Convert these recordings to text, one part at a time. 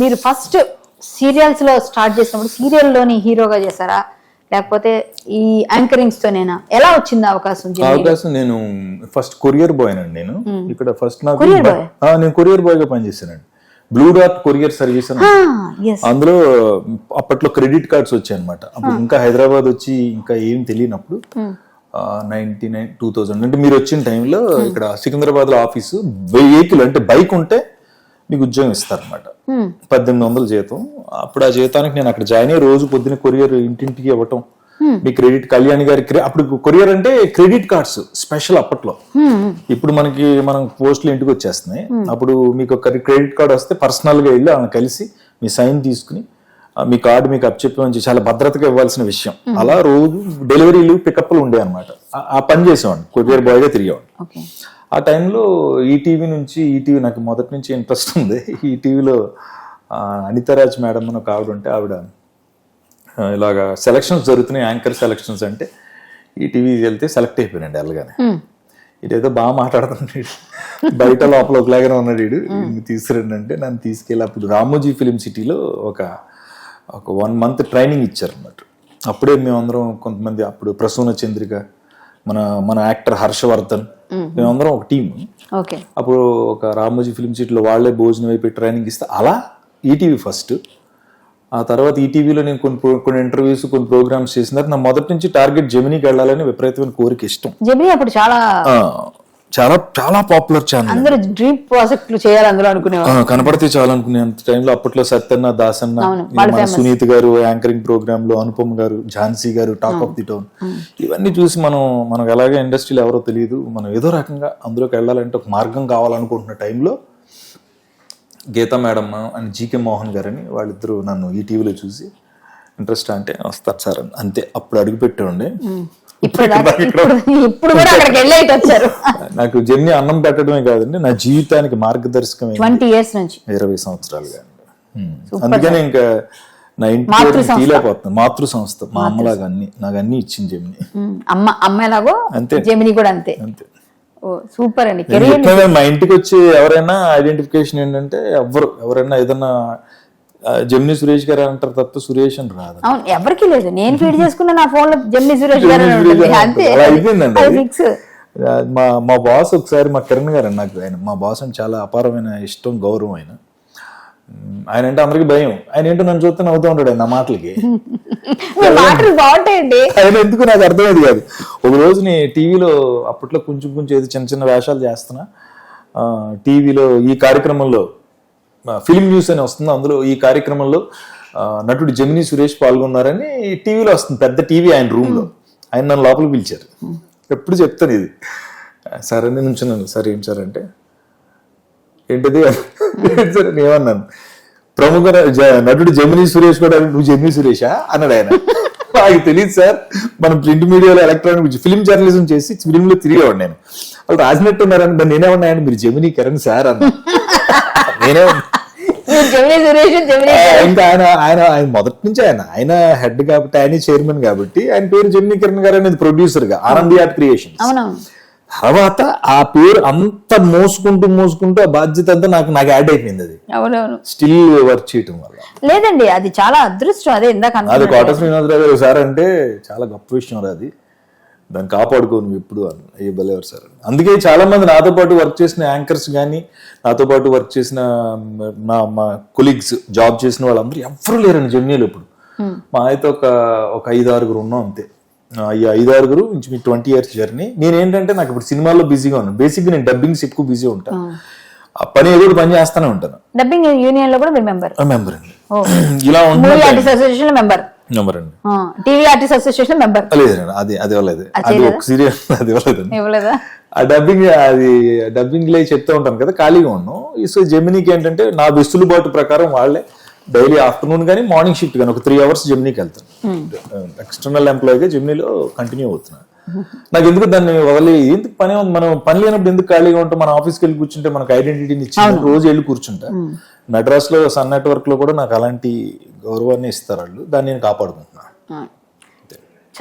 మీరు ఫస్ట్ సీరియల్స్లో స్టార్ట్ చేసినప్పుడు serial లోని హీరోగా చేశారా? లేకపోతే ఈ యాంకరింగ్స్ తోనేనా ఎలా వచ్చింది అవకాశం? అవకాశం నేను ఫస్ట్ కొరియర్ బాయ్ అండి నేను. ఇక్కడ ఫస్ట్ నాకు నేను కొరియర్ బాయ్గా పనిచేశానండి. బ్లూ డాట్ కొరియర్ సర్వీస్. అందులో అప్పట్లో క్రెడిట్ కార్డ్స్ వచ్చాయి అనమాట అప్పుడు ఇంకా హైదరాబాద్ వచ్చి ఇంకా ఏం తెలియనప్పుడు నైన్టీ నైన్ టూ థౌజండ్ అంటే మీరు వచ్చిన టైంలో ఇక్కడ సికింద్రాబాద్లో ఆఫీసు వెహికల్ అంటే బైక్ ఉంటే మీకు ఉద్యోగం ఇస్తారనమాట. పద్దెనిమిది వందల జీతం. అప్పుడు ఆ జీతానికి నేను అక్కడ జాయిన్ అయ్యి రోజు పొద్దున కొరియర్ ఇంటింటికి ఇవ్వటం. మీ క్రెడిట్ కళ్యాణ్ గారి అప్పుడు కొరియర్ అంటే క్రెడిట్ కార్డ్స్ స్పెషల్ అప్పట్లో. ఇప్పుడు మనకి మనం పోస్టులు ఇంటికి వచ్చేస్తున్నాయి. అప్పుడు మీకు ఒక క్రెడిట్ కార్డ్ వస్తే పర్సనల్గా వెళ్ళి ఆమె కలిసి మీ సైన్ తీసుకుని మీ కార్డు మీకు అప్ చెప్పి చాలా భద్రతగా ఇవ్వాల్సిన విషయం. అలా రోజు డెలివరీలు పికప్లు ఉండే అనమాట ఆ పని చేసేవాడిని. కొరియర్ బాయ్గా తిరిగేవాడిని ఆ టైంలో ఈటీవీ నుంచి ఈటీవీ నాకు మొదటి నుంచి ఇంట్రెస్ట్ ఉంది. ఈటీవీలో అనితారాజ్ మేడం అని ఒక ఆవిడ ఉంటే ఆవిడ ఇలాగా సెలక్షన్స్ జరుగుతున్నాయి యాంకర్ సెలక్షన్స్ అంటే ఈటీవీ వెళ్తే సెలెక్ట్ అయిపోయినండి వెళ్ళగానే. ఇదేదో బాగా మాట్లాడుతున్నాడు బయట లోపల ఒకలాగానే ఉన్నాడు వీడు. తీసుకురండి అంటే నన్ను తీసుకెళ్ళి అప్పుడు రామోజీ ఫిలిం సిటీలో ఒక ఒక వన్ మంత్ ట్రైనింగ్ ఇచ్చారు అన్నమాట అప్పుడే మేమందరం కొంతమంది అప్పుడు ప్రసూన చంద్రిక మన మన యాక్టర్ హర్షవర్ధన్ మేమందరం ఒక టీం ఓకే అప్పుడు ఒక రామోజీ ఫిలిం సిటీలో వాళ్ళే భోజనం అయిపోయి ట్రైనింగ్ ఇస్తే అలా ఈటీవీ ఫస్ట్ ఆ తర్వాత ఈటీవీలో నేను కొన్ని కొన్ని ఇంటర్వ్యూస్ కొన్ని ప్రోగ్రామ్స్ చేసిన తర్వాత నా మొదటి నుంచి టార్గెట్ జెమినీకి వెళ్ళాలని విపరీతమైన కోరిక ఇష్టం. జెమినీ అప్పుడు చాలా చాలా చాలా పాపులర్ ఛానల్ అందరూ డ్రీమ్ ప్రాజెక్టులు చేయాలి అందులో అనుకునేవారు కనపడితే చాలా అనుకునేంత టైంలో అప్పట్లో సత్యన్న దాసన్న సునీత్ గారు యాంకరింగ్ ప్రోగ్రామ్లో అనుపమ్ గారు ఝాన్సీ గారు టాక్ ఆఫ్ ది టౌన్ ఇవన్నీ చూసి మనం మనకు ఎలాగే ఇండస్ట్రీలో ఎవరో తెలియదు. మనం ఏదో రకంగా అందులోకి వెళ్ళాలంటే ఒక మార్గం కావాలనుకుంటున్న టైంలో Geeta madam and GK Mohan గారని వాళ్ళిద్దరూ నన్ను ఈ టీవీలో చూసి ఇంట్రెస్ట్ అంటే వస్తారు సార్ అని అంతే అప్పుడు అడుగు ఉండే ఇప్పుడు కూడా అక్కడికి వెళ్ళి అయితే వచ్చారు. నాకు జర్నీ అన్నం పెట్టడమే కాదండి నా జీవితానికి మార్గదర్శకమే ట్వంటీ ఇయర్స్ నుంచి. ఇరవై సంవత్సరాలుగా అందుకని ఇంకా నా ఇంటి పేరుని తీలేకపోతుంది మాతృ సంస్థ. మా అమ్మలాగా అన్ని నాకు అన్ని ఇచ్చింది జమిని. అమ్మ అమ్మ ఎలాగో అంతే. జెమినీ కూడా అంతే. అంతే. సూపర్ అండి. మా ఇంటికి వచ్చి ఎవరైనా ఐడెంటిఫికేషన్ ఏంటంటే ఎవ్వరు ఎవరైనా ఏదన్నా ఆ, జమిని సురేష్ గారు అంటారు తప్ప సురేష్ అని రాదు. అవును ఎవరికి లేదు. నేను ఫీడ్ చేసుకున్న నా ఫోన్లో జెమినీ సురేష్ గారు అయిపోయిందండి మా మా బాస్ ఒకసారి మా కిరణ్ గారు నాకు ఆయన మా బాస్ అని చాలా అపారమైన ఇష్టం గౌరవం ఆయన. ఆయన అంటే అందరికి భయం. ఆయన ఏంటో నన్ను చూస్తే నవ్వుతూ ఉంటాడు ఆయన నా మాటలకి. మీ మాటలు బాగుంటాయండి. ఆయన ఎందుకు నాకు అర్థమైంది కాదు. ఒక రోజు నేను టీవీలో అప్పట్లో కొంచెం కొంచెం ఏదో చిన్న చిన్న వేషాలు చేస్తున్నా. టీవీలో ఈ కార్యక్రమంలో ఫిలిం న్యూస్ అని వస్తుంది. అందులో ఈ కార్యక్రమంలో నటుడు జమిని సురేష్ పాల్గొన్నారని టీవీలో వస్తుంది. పెద్ద టీవీ ఆయన రూమ్లో. ఆయన నన్ను లోపలికి పిలిచారు. ఎప్పుడు చెప్తాను ఇది? సరే నేను ఉంచున్నాను సార్ ఏం సార్ అంటే ఏంటిది? "ఏంటి ఏమన్నాను. ప్రముఖ నటుడు జమిని సురేష్ కూడా నువ్వు జమిని సురేషా? అన్నాడు ఆయన. నాకు తెలియదు సార్. మనం ప్రింట్ మీడియాలో ఎలక్ట్రానిక్ ఫిల్మ్ జర్నలిజం చేసి ఫిలింలో తిరిగేవాడు నేను. వాళ్ళు రాసినట్టున్నారని నేనే ఉన్నాయని మీరు జమిని కరణ్ సార్ అన్న నేనే మీరు జెమినీ సురేష్ జెమినీ ఇంకా ఆయన ఆయన ఆయన మొదటి నుంచి ఆయన ఆయన హెడ్ కాబట్టి ఆయన చైర్మన్ కాబట్టి ఆయన పేరు జమిని కిరణ్ గారు అనేది ప్రొడ్యూసర్గా ఆనంది ఆర్ట్ క్రియేషన్ తర్వాత ఆ పేరు అంత మోసుకుంటూ మోసుకుంటూ ఆ బాధ్యత అంతా నాకు నాకు యాడ్ అయిపోయింది అది. అవునవును. స్టిల్ వర్క్ చేయటం వల్ల. లేదండి అది చాలా అదృష్టం అదే ఇందాక అది కోట శ్రీనివాసరావు గారు సార్ అంటే చాలా గొప్ప విషయం అది. దాన్ని కాపాడుకో నువ్వు ఎప్పుడు అయ్యే బలేవారు సార్. అని. అందుకే చాలా మంది నాతో పాటు వర్క్ చేసిన యాంకర్స్ కానీ నాతో పాటు వర్క్ చేసిన నా మా కొలీగ్స్ జాబ్ చేసిన వాళ్ళందరూ ఎవ్వరూ లేరండి జర్నీలో ఇప్పుడు. మా అయితే ఒక ఒక ఐదు ఆరుగురు ఉన్నాం అంతే. ఈ ఐదు ఆరుగురు మీ ట్వంటీ ఇయర్స్ జర్నీ. నేను ఏంటంటే నాకు ఇప్పుడు సినిమాల్లో బిజీగా ఉన్నాను. బేసిక్గా నేను డబ్బింగ్స్ ఎక్కువ బిజీ ఉంటాను ఆ. పని ఏదో పని చేస్తానే ఉంటాను. డబ్బింగ్ యూనియన్లో కూడా మీరు మెంబర్? మెంబర్ ఇలా ఉంటుంది member. TV artist association member. లేదండి అది అది ఇవ్వలేదు. అది ఒక సీరియల్ అది ఇవ్వలేదా? ఆ డబ్బింగ్ అది డబ్బింగ్ లే చెప్తూ ఉంటాను కదా ఖాళీగా ఉన్నాం సో జెమినీకి ఏంటంటే నా వెసులుబాటు ప్రకారం వాళ్ళే డైలీ ఆఫ్టర్నూన్ కానీ మార్నింగ్ షిఫ్ట్ కానీ ఒక త్రీ అవర్స్ జెమినీకి వెళ్తాను. ఎక్స్టర్నల్ ఎంప్లాయీగా జెమినీలో కంటిన్యూ అవుతున్నాను నాకు ఎందుకు దాన్ని వదిలి? ఎందుకు పని మనం పని లేనప్పుడు ఎందుకు ఖాళీగా ఉంటాం? మన ఆఫీస్కి వెళ్ళి కూర్చుంటే మనకు ఐడెంటిటీని ఇచ్చి రోజు వెళ్ళి కూర్చుంటా. మెడ్రాస్లో సన్ నెట్వర్క్లో కూడా నాకు అలాంటి గౌరవాన్ని ఇస్తారు వాళ్ళు. దాన్ని నేను కాపాడుకుంటున్నాను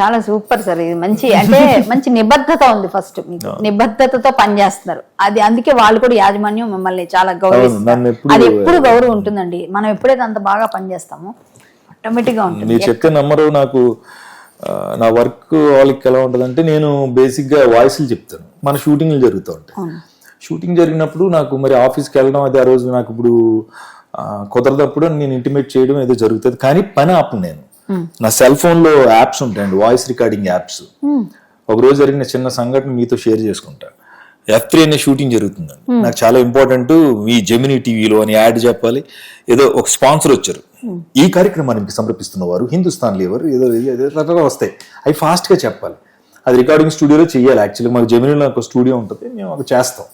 చాలా సూపర్ సార్. ఇది మంచి అంటే మంచి నిబద్ధత ఉంది ఫస్ట్ మీకు. నిబద్ధతతో పనిచేస్తున్నారు. అది అందుకే వాళ్ళు కూడా యాజమాన్యం మిమ్మల్ని చాలా గౌరవిస్తారు. ఎప్పుడు- అది ఎప్పుడు గౌరవం ఉంటుందండి. మనం ఎప్పుడైతే అంత బాగా పనిచేస్తామో ఆటోమేటిక్గా ఉంటుంది. మీరు చెప్తే నమ్మరు నాకు నా వర్క్ వాళ్ళకి ఎలా ఉంటుందంటే నేను బేసిక్గా వాయిస్లు చెప్తాను. మన షూటింగ్లు జరుగుతూ ఉంటాయి. షూటింగ్ జరిగినప్పుడు నాకు మరి ఆఫీస్కి వెళ్ళడం అది ఆ రోజు నాకు ఇప్పుడు కుదరదప్పుడు నేను ఇంటిమేట్ చేయడం ఏదో జరుగుతుంది. కానీ పని ఆపను నేను. నా సెల్ ఫోన్లో యాప్స్ ఉంటాయండి వాయిస్ రికార్డింగ్ యాప్స్. ఒక రోజు జరిగిన చిన్న సంఘటన మీతో షేర్ చేసుకుంటా. ఎఫ్ త్రీ అనే షూటింగ్ జరుగుతుందండి. నాకు చాలా ఇంపార్టెంట్ మీ జెమినీ టీవీలో అని యాడ్ చెప్పాలి. ఏదో ఒక స్పాన్సర్ వచ్చారు. ఈ కార్యక్రమానికి సమర్పిస్తున్న వారు హిందుస్థాన్ లేవర్ ఏదో రకరకాల వస్తాయి. అవి fast గా చెప్పాలి. అది రికార్డింగ్ స్టూడియోలో చేయాలి యాక్చువల్లీ మాకు జెమినీలో ఒక స్టూడియో ఉంటుంది. మేము అవి చేస్తాం.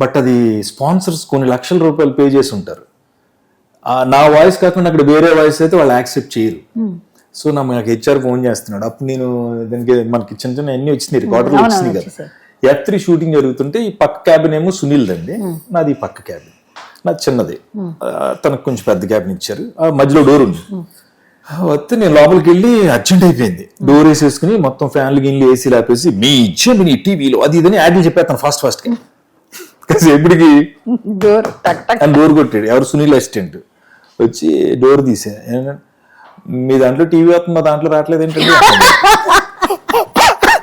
బట్ అది స్పాన్సర్స్ కొన్ని లక్షల రూపాయలు పే చేసి ఉంటారు. నా వాయిస్ కాకుండా అక్కడ వేరే వాయిస్ అయితే వాళ్ళు యాక్సెప్ట్ చేయరు. సో నా నాకు హెచ్ఆర్ ఫోన్ చేస్తున్నాడు. అప్పుడు నేను దానికి మనకి చిన్న చిన్న అన్ని వచ్చినాయి రికార్డర్లు అవునవును, వచ్చినాయి కదా. ఎఫ్ త్రీ షూటింగ్ జరుగుతుంటే ఈ పక్క క్యాబిన్ ఏమో సునీల్ దండి నాది ఈ పక్క క్యాబిన్ నాది చిన్నది. తనకు కొంచెం పెద్ద క్యాబిన్ ఇచ్చారు. ఆ మధ్యలో డోర్ ఉంది. వస్తే నేను లోపలికి వెళ్ళి అర్జెంట్ అయిపోయింది. డోర్ వేసేసుకుని మొత్తం ఫ్యాన్లు గిన్లు ఏసీ లేపేసి మీ జెమిని టీవీలో అది ఇదని యాడ్లు చెప్పేస్తాను ఫాస్ట్ ఫాస్ట్ ఎప్పటికి డోర్ కొట్టాడు. ఎవరు సునీల్ అసిస్టెంట్ వచ్చి డోర్ తీసా. మీ దాంట్లో టీవీ వస్తుంది? మా దాంట్లో రావట్లేదు ఏంటంటే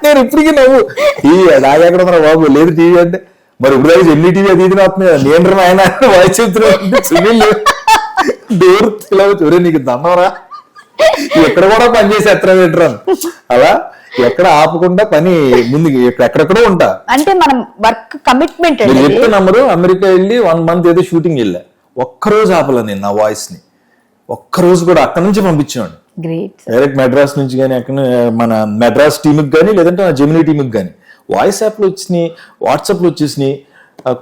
నేను ఇప్పటికీ నవ్వు. ఈ నాకు ఎక్కడ ఉన్నా బాబు? లేదు టీవీ అంటే. మరి ఇప్పుడు దాకా ఎన్ని టీవీ అది ఇది వస్తుంది నేను ఆయన వాయిస్ చెప్తున్నాడు సునీల్. డోర్ ఇలా "ఒరేయ్, నీకు దన్నవరా ఎక్కడ కూడా పని చేసి ఎత్తరా పెట్టరాను అలా ఎక్కడ ఆపకుండా పని ముందు ఎక్కడెక్కడో ఉంటా. అంటే మనం వర్క్ కమిట్మెంట్ మీరు చెప్తే నమ్మరు అమెరికా వెళ్ళి వన్ మంత్ ఏదో షూటింగ్ వెళ్ళా. ఒక్కరోజు ఆపలే నేను నా వాయిస్ని ఒక్కరోజు కూడా అక్కడ నుంచి పంపించాడు డైరెక్ట్ మెడ్రాస్ నుంచి కానీ అక్కడ మన మెడ్రాస్ టీంకి కానీ లేదంటే నా జెమినీ టీంకి కానీ వాయిస్ యాప్లు వచ్చినాయి వాట్సాప్లు వచ్చేసినాయి.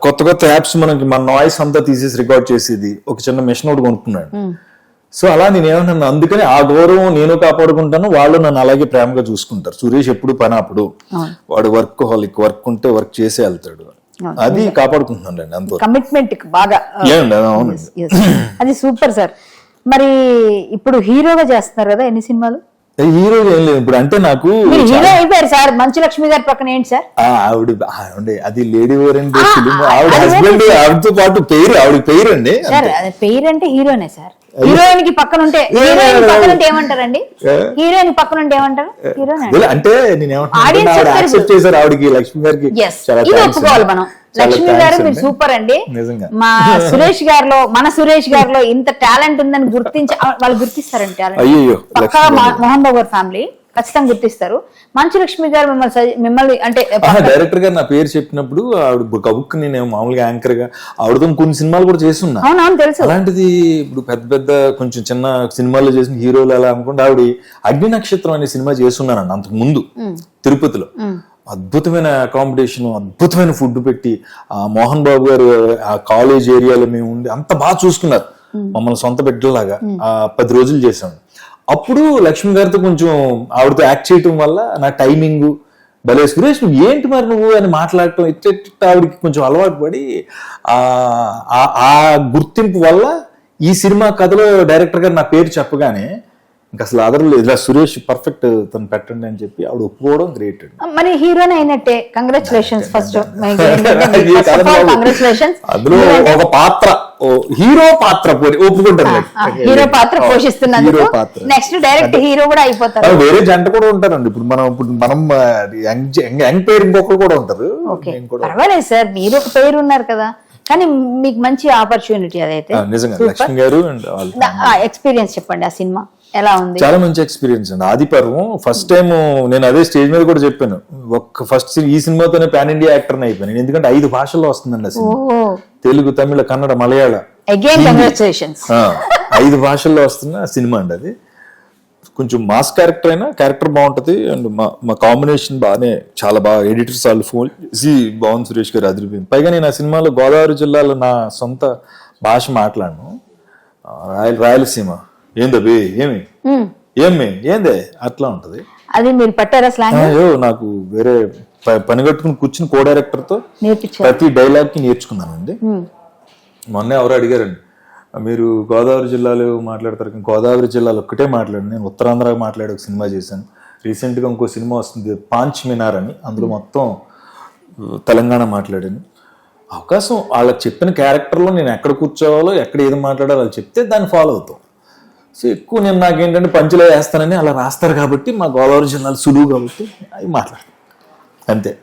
కొత్త కొత్త యాప్స్ మనకి మన వాయిస్ అంతా తీసేసి రికార్డ్ చేసేది. ఒక చిన్న మెషిన్ ఒకటి కొనుక్కున్నాడు. సో అలా నేను ఏమన్నా అందుకని ఆ గౌరవం నేను కాపాడుకుంటాను వాళ్ళు నన్ను అలాగే ప్రేమగా చూసుకుంటారు. సురేష్ ఎప్పుడు పని అప్పుడు వాడు వర్క్ హాలిక్ వర్క్ ఉంటే వర్క్ చేసే వెళ్తాడు. అది కాపాడుకుంటున్నాను అండి అంత కమిట్మెంట్ బాగా. అది సూపర్ సార్. మరి ఇప్పుడు హీరోగా చేస్తున్నారు కదా ఎన్ని సినిమాలు? హీరో ఏం లేదు. ఇప్పుడు అంటే నాకు హీరో అయిపోయారు సార్. మంచు లక్ష్మి గారి పక్కన ఏంటి సార్? ఆవిడ ఆవిడ అది లేడీ ఓరియంటెడ్ ఆ, ఫిలిం. ఆవిడ హస్బెండ్ ఆవిడతో పాటు పేరు ఆవిడ పేరు అండి పేరు అంటే హీరోనే సార్. హీరోయిన్కి పక్కన ఉంటే హీరోయిన్ పక్కన ఉంటే ఏమంటారండి? హీరోయిన్ పక్కన ఉంటే ఏమంటారు హీరోయిన్ అంటే నేను యాక్సెప్ట్ చేశారు ఆవిడకి లక్ష్మి గారికి. ఇది ఒప్పుకోవాలి. మనం. లక్ష్మి గారు మీరు. సూపర్ అండి. మా సురేష్ గారిలో మన సురేష్ గారిలో ఇంత టాలెంట్ ఉందని గుర్తించి వాళ్ళు గుర్తిస్తారండి టాలెంట్. పక్కా మోహన్ బాబు గారి ఫ్యామిలీ. ఖచ్చితంగా గుర్తిస్తారు. మంచు లక్ష్మి గారు మిమ్మల్ని మిమ్మల్ని అంటే డైరెక్టర్ గారు నా పేరు చెప్పినప్పుడు ఆవిడ కబుక్ నేను మామూలుగా యాంకర్గా ఆవిడతో కొన్ని సినిమాలు కూడా చేస్తున్నా. అవునవును తెలుసు. అలాంటిది ఇప్పుడు పెద్ద పెద్ద కొంచెం చిన్న సినిమాల్లో చేసిన హీరోలు ఎలా అనుకుంటే ఆవిడ అగ్ని నక్షత్రం అనే సినిమా చేస్తున్నానండి అంతకు ముందు తిరుపతిలో. అద్భుతమైన అకామిడేషన్ అద్భుతమైన ఫుడ్ పెట్టి ఆ మోహన్ బాబు గారు ఆ కాలేజ్ ఏరియాలో మేము ఉండి అంత బాగా చూసుకున్నారు. మమ్మల్ని సొంత బిడ్డలాగా ఆ పది రోజులు చేసాం అప్పుడు లక్ష్మి గారితో కొంచెం ఆవిడతో యాక్ట్ చేయటం వల్ల నా టైమింగ్ భలే సురేష్ నువ్వు ఏంటి మరి నువ్వు? అని మాట్లాడటం ఇట్ట ఇట్ట ఆవిడకి కొంచెం అలవాటు పడి ఆ గుర్తింపు వల్ల ఈ సినిమా కథలో డైరెక్టర్ గారు నా పేరు చెప్పగానే ఇంకా అసలు అదరలేదు ఇలా సురేష్ పర్ఫెక్ట్ తను పెట్టండి అని చెప్పి ఆవిడ ఒప్పుకోవడం గ్రేట్ మరి హీరోయిన్ అయినట్టే. కంగ్రాచులేషన్స్ ఫస్ట్ అందులో ఒక పాత్ర. హీరో పాత్ర పోనీ ఒప్పుకుంటాను హీరో పాత్ర పోషిస్తున్నందుకు నెక్స్ట్ డైరెక్ట్ హీరో కూడా అయిపోతారు. వేరే జంట కూడా ఉంటారండి. ఇప్పుడు మనం ఇప్పుడు మనం యంగ్ యంగ్ పేరు ఇంకొకరు కూడా ఉంటారు. పర్వాలేదు సార్ మీరు ఒక పేరు ఉన్నారు కదా. కానీ మీకు మంచి ఆపర్చునిటీ అదైతే. ఎక్స్పీరియన్స్ చెప్పండి ఆ సినిమా. ఎలా ఉంది? చాలా మంచి ఎక్స్పీరియన్స్ అండి. ఆది పర్వం ఫస్ట్ టైం నేను అదే స్టేజ్ మీద కూడా చెప్పాను. ఒక్క ఫస్ట్ ఈ సినిమాతోనే పాన్ ఇండియా యాక్టర్ అయిపోయాను. ఎందుకంటే ఐదు భాషల్లో వస్తుందండి ఆ సినిమా. ఓ తెలుగు తమిళ కన్నడ మలయాళ. ఐదు భాషల్లో వస్తున్న సినిమా అండి అది. కొంచెం మాస్ క్యారెక్టర్ అయినా క్యారెక్టర్ బాగుంటది అండ్ మా మా కాంబినేషన్ బాగానే చాలా బాగా ఎడిటర్స్ వాళ్ళు ఫోన్ చేసి బాగుంది సురేష్ గారు అదిరిపోయింది. పైగా నేను ఆ సినిమాలో గోదావరి జిల్లాలో నా సొంత భాష మాట్లాడను. రాయలసీమ. ఏందబి ఏమి? ఏమి? ఏందే? అట్లా ఉంటది. అది మీరు పట్టారా స్లాంగ్ అయ్యో నాకు వేరే పని కట్టుకుని కూర్చుని కో డైరెక్టర్తో ప్రతి డైలాగ్కి నేర్చుకున్నానండి. మొన్న ఎవరు అడిగారండి. మీరు గోదావరి జిల్లాలో మాట్లాడతారు గోదావరి జిల్లాలో ఒక్కటే మాట్లాడండి. నేను ఉత్తరాంధ్ర మాట్లాడే ఒక సినిమా చేశాను. రీసెంట్గా ఇంకో సినిమా వస్తుంది పాంచ్ మినార్ అని. అందులో మొత్తం తెలంగాణ మాట్లాడాను. అవకాశం వాళ్ళకి చెప్పిన క్యారెక్టర్లో నేను ఎక్కడ కూర్చోవాలో ఎక్కడ ఏది మాట్లాడాలో చెప్తే దాన్ని ఫాలో అవుతాం. సో ఎక్కువ నేను నాకేంటంటే పంచులో వేస్తానని అలా రాస్తారు కాబట్టి మా గోదావరి జిల్లాలో సులువు కాబట్టి అవి మాట్లాడతాను అంతే.